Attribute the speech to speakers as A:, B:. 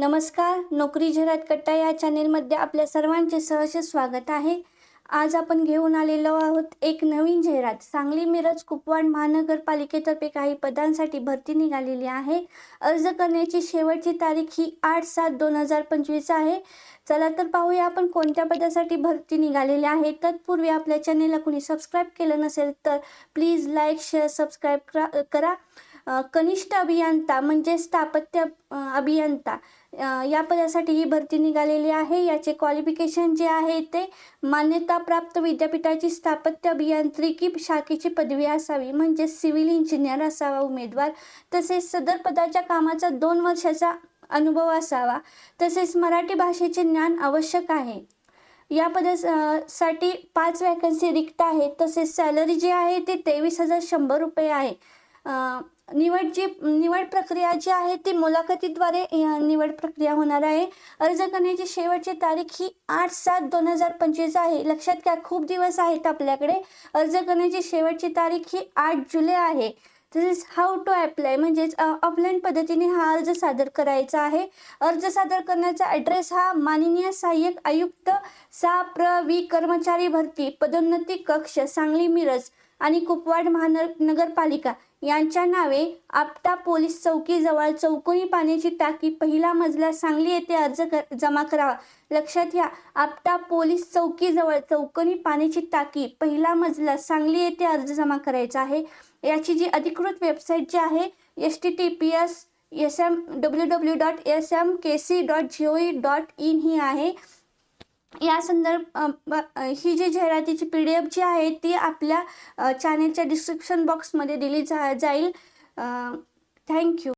A: नमस्कार नोकरी झरात कट्टा या चॅनेलमध्ये आपल्या सर्वांचे सहर्ष स्वागत आहे. आज आपण घेऊन आलेलो आहोत एक नवीन जाहिरात सांगली मिरज कुपवाड महानगरपालिकेतर्फे काही पदांसाठी भरती निघालेली आहे. अर्ज करण्याची शेवटची तारीख ही आठ सात दोन हजार पंचवीस आहे. चला तर पाहूया आपण कोणत्या पदासाठी भरती निघालेली आहे. तत्पूर्वी आपल्या चॅनेलला कुणी सबस्क्राईब केलं नसेल तर प्लीज लाईक शेअर सबस्क्राईब करा करा. कनिष्ठ अभियंता म्हणजे स्थापत्य अभियंता. या पदासाठी ही भरती निघालेली आहे. याचे क्वालिफिकेशन जे आहे ते मान्यताप्राप्त विद्यापीठाची स्थापत्य अभियांत्रिकी शाखेची पदवी असावी म्हणजे सिव्हिल इंजिनियर असावा उमेदवार. तसेच सदर पदाच्या कामाचा दोन वर्षाचा अनुभव असावा. तसेच मराठी भाषेचे ज्ञान आवश्यक आहे. या पदासाठी पाच वॅकन्सी रिक्त आहेत. तसेच सॅलरी जी आहे ती तेवीस हजार शंभर रुपये आहे. निवड जी निवड प्रक्रिया जी आहे ती मुलाखतीद्वारे निवड प्रक्रिया होणार आहे. अर्ज करण्याची शेवटची तारीख ही आठ सात दोन हजार पंचवीस आहे. लक्षात घ्या खूप दिवस आहेत आपल्याकडे. अर्ज करण्याची शेवटची तारीख ही आठ जुलै आहे. तसेच हाऊ टू अप्लाय म्हणजेच ऑफलाईन पद्धतीने हा अर्ज सादर करायचा आहे. अर्ज सादर करण्याचा ॲड्रेस हा माननीय सहाय्यक आयुक्त सा प्र वी कर्मचारी भरती पदोन्नती कक्ष सांगली मिरज. आणि कुपवाड महानगरपालिका यांच्या नावे आपटा पोलीस चौकीजवळ चौकोनी पाण्याची टाकी पहिला मजला सांगली येथे अर्ज कर जमा करावा. लक्षात घ्या आपटा पोलीस चौकीजवळ चौकोनी पाण्याची टाकी पहिला मजला सांगली येथे अर्ज जमा करायचा आहे. याची जी अधिकृत वेबसाईट जी आहे S T T P S S M W W dot S M K C dot G O E dot in ही आहे. या संदर्भ ही जी जाहिरातीची पी डी एफ जी आहे ती आपल्या चॅनेलच्या डिस्क्रिप्शन बॉक्समध्ये दिली जा जाईल. थँक्यू